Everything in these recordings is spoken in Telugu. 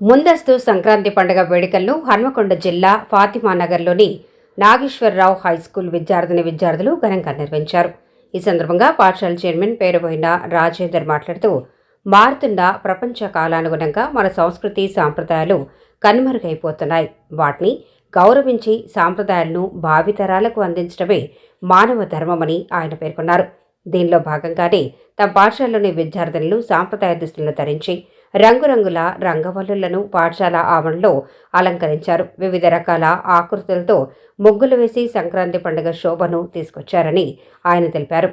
ముందస్తు సంక్రాంతి పండుగ వేడుకలను హన్మకొండ జిల్లా ఫాతిమానగర్లోని నాగేశ్వరరావు హైస్కూల్ విద్యార్థిని విద్యార్థులు ఘనంగా నిర్వహించారు. ఈ సందర్భంగా పాఠశాల చైర్మన్ పేరుబోయిన రాజేందర్ మాట్లాడుతూ మారుతున్న ప్రపంచ కాలానుగుణంగా మన సంస్కృతి సాంప్రదాయాలు కనుమరుగైపోతున్నాయి. వాటిని గౌరవించి సాంప్రదాయాలను భావితరాలకు అందించడమే మానవ ధర్మమని ఆయన పేర్కొన్నారు. దీనిలో భాగంగానే తమ పాఠశాలలోని విద్యార్థినులు సాంప్రదాయ దుస్తులను ధరించి రంగురంగుల రంగవల్లులను పాఠశాల ఆవరణలో అలంకరించారు. వివిధ రకాల ఆకృతులతో ముగ్గులు వేసి సంక్రాంతి పండుగ శోభను తీసుకొచ్చారని ఆయన తెలిపారు.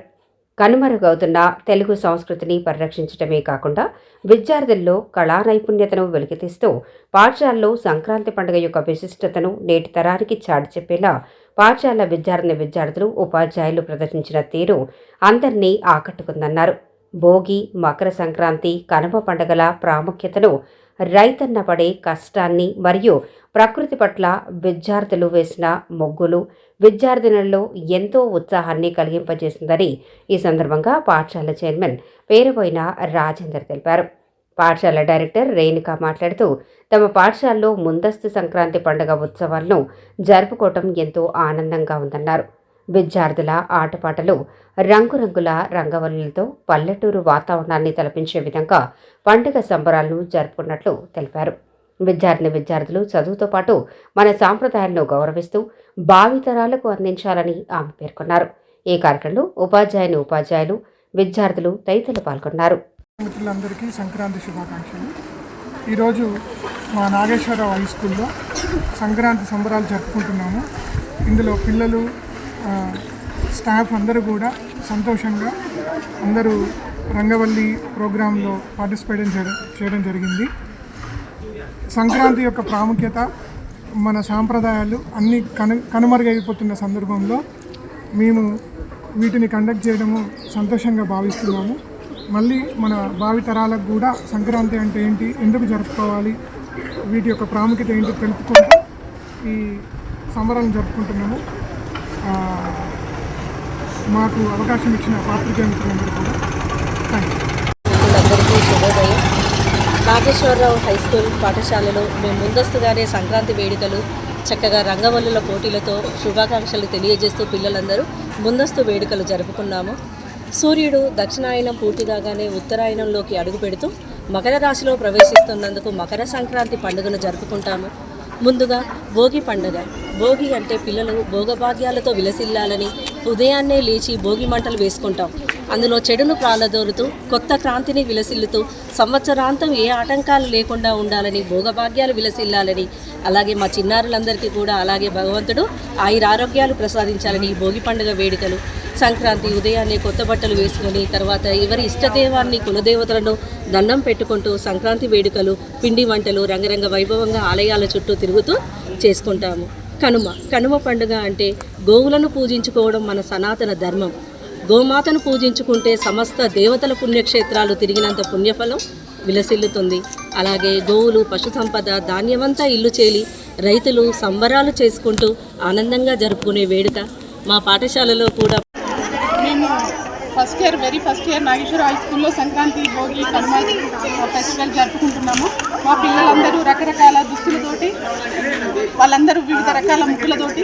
కనుమరుగవుతున్న తెలుగు సంస్కృతిని పరిరక్షించడమే కాకుండా విద్యార్థుల్లో కళా నైపుణ్యతను వెలికితీస్తూ పాఠశాలలో సంక్రాంతి పండుగ యొక్క విశిష్టతను నేటి తరానికి చాటి చెప్పేలా పాఠశాల విద్యార్థిని విద్యార్థులు ఉపాధ్యాయులు ప్రదర్శించిన తీరు అందరినీ ఆకట్టుకుందన్నారు. భోగి మకర సంక్రాంతి కనుమ పండుగల ప్రాముఖ్యతను రైతన్న పడే కష్టాన్ని మరియు ప్రకృతి పట్ల విద్యార్థులు వేసిన మొగ్గులు విద్యార్థినుల్లో ఎంతో ఉత్సాహాన్ని కలిగింపజేసిందని ఈ సందర్భంగా పాఠశాల చైర్మన్ పేరుపోయిన రాజేందర్ తెలిపారు. పాఠశాల డైరెక్టర్ రేణుక మాట్లాడుతూ తమ పాఠశాలలో ముందస్తు సంక్రాంతి పండుగ ఉత్సవాలను జరుపుకోవటం ఎంతో ఆనందంగా ఉందన్నారు. విద్యార్థుల ఆటపాటలు రంగురంగుల రంగవల్లులతో పల్లెటూరు వాతావరణాన్ని తలపించే విధంగా పండుగ సంబరాలను జరుపుకున్నట్లు తెలిపారు. విద్యార్థిని విద్యార్థులు చదువుతో పాటు మన సాంప్రదాయాలను గౌరవిస్తూ భావితరాలకు అందించాలని ఆమె పేర్కొన్నారు. ఈ కార్యక్రమంలో ఉపాధ్యాయుని ఉపాధ్యాయులు విద్యార్థులు తదితరులు పాల్గొన్నారు. మిత్రులందరికీ సంక్రాంతి శుభాకాంక్షలు. ఈరోజు మా నాగేశ్వరరావు హై స్కూల్లో సంక్రాంతి సంబరాలు జరుపుకుంటున్నాము. ఇందులో పిల్లలు స్టాఫ్ అందరూ కూడా సంతోషంగా అందరూ రంగవల్లి ప్రోగ్రాంలో పార్టిసిపేట్ చేయడం చేయడం జరిగింది. సంక్రాంతి యొక్క ప్రాముఖ్యత మన సాంప్రదాయాలు అన్ని కను కనుమరుగైపోతున్న సందర్భంలో మేము వీటిని కండక్ట్ చేయడము సంతోషంగా భావిస్తున్నాము. మళ్ళీ మన భావితరాలకు కూడా సంక్రాంతి అంటే ఏంటి ఎందుకు జరుపుకోవాలి వీటి యొక్క ప్రాముఖ్యత ఏంటి తెలుపుకుంటూ ఈ సంబరాలను జరుపుకుంటున్నాము. మాకు అవకాశం ఇచ్చిన పాత్రికేయ మిత్రులందరూ కూడా థ్యాంక్ యూ శుభోదయం. నాగేశ్వరరావు హై స్కూల్ పాఠశాలలో మేము ముందస్తుగానే సంక్రాంతి వేడుకలు చక్కగా రంగవల్లుల పోటీలతో శుభాకాంక్షలు తెలియజేస్తూ పిల్లలందరూ ముందస్తు వేడుకలు జరుపుకున్నాము. సూర్యుడు దక్షిణాయనం పూర్తి కాగానే ఉత్తరాయణంలోకి అడుగు పెడుతూ మకర రాశిలో ప్రవేశిస్తున్నందుకు మకర సంక్రాంతి పండుగను జరుపుకుంటాము. ముందుగా భోగి పండుగ. భోగి అంటే పిల్లలు భోగభాగ్యాలతో విలసిల్లాలని ఉదయాన్నే లేచి భోగి మంటలు వేసుకుంటాం. అందులో చెడును ప్రాలదోరుతూ కొత్త క్రాంతిని విలసిల్లుతూ సంవత్సరాంతం ఏ ఆటంకాలు లేకుండా ఉండాలని భోగభాగ్యాలు విలసిల్లాలని అలాగే మా చిన్నారులందరికీ కూడా అలాగే భగవంతుడు ఆయురారోగ్యాలు ప్రసాదించాలని ఈ భోగి పండుగ వేడుకలు సంక్రాంతి ఉదయాన్నే కొత్త బట్టలు వేసుకొని తర్వాత ఎవరి ఇష్టదేవాన్ని కులదేవతలను దండం పెట్టుకుంటూ సంక్రాంతి వేడుకలు పిండి వంటలు రంగరంగ వైభవంగా ఆలయాల చుట్టూ తిరుగుతూ చేసుకుంటాము. కనుమ కనుమ పండుగ అంటే గోవులను పూజించుకోవడం మన సనాతన ధర్మం. గోమాతను పూజించుకుంటే సమస్త దేవతల పుణ్యక్షేత్రాలు తిరిగినంత పుణ్యఫలం విలసిల్లుతుంది. అలాగే గోవులు పశు సంపద ధాన్యమంతా ఇల్లు చేలి రైతులు సంబరాలు చేసుకుంటూ ఆనందంగా జరుపుకునే వేడుక. మా పాఠశాలలో కూడా very first year Nageshwara high స్కూల్లో సంక్రాంతి భోగి కనుమ ఫెస్టివల్ జరుపుకుంటున్నాము. మా పిల్లలందరూ రకరకాల దుస్తులతోటి వాళ్ళందరూ వివిధ రకాల ముక్కులతోటి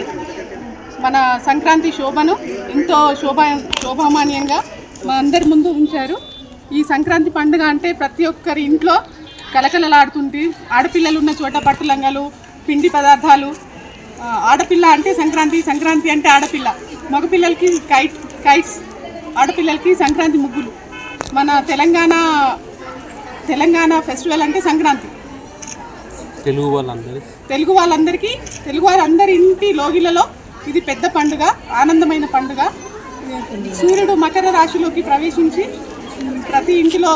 మన సంక్రాంతి శోభను ఎంతో శోభా శోభామాన్యంగా మా అందరి ముందు ఉంచారు. ఈ సంక్రాంతి పండుగ అంటే ప్రతి ఒక్కరి ఇంట్లో కలకలలాడుతుంది ఆడపిల్లలు ఉన్న చోట పట్టు లంగాలు పిండి పదార్థాలు ఆడపిల్ల అంటే సంక్రాంతి సంక్రాంతి అంటే ఆడపిల్ల. మగపిల్లలకి కైట్ కైట్స్ ఆడపిల్లలకి సంక్రాంతి ముగ్గులు. మన తెలంగాణ తెలంగాణ ఫెస్టివల్ అంటే సంక్రాంతి. తెలుగు వాళ్ళందరూ. తెలుగు వాళ్ళందరికీ తెలుగు వారందరి ఇంటి లోగిలలో ఇది పెద్ద పండుగ ఆనందమైన పండుగ. సూర్యుడు మకర రాశిలోకి ప్రవేశించి ప్రతి ఇంటిలో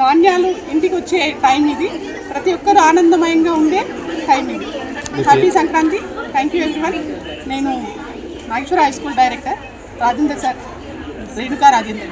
ధాన్యాలు ఇంటికి వచ్చే టైం ఇది. ప్రతి ఒక్కరు ఆనందమయంగా ఉండే టైం ఇది. Happy Sankranti. Thank you everyone. నేను Nageshwara high school director Rajender sir. Renuka Rajender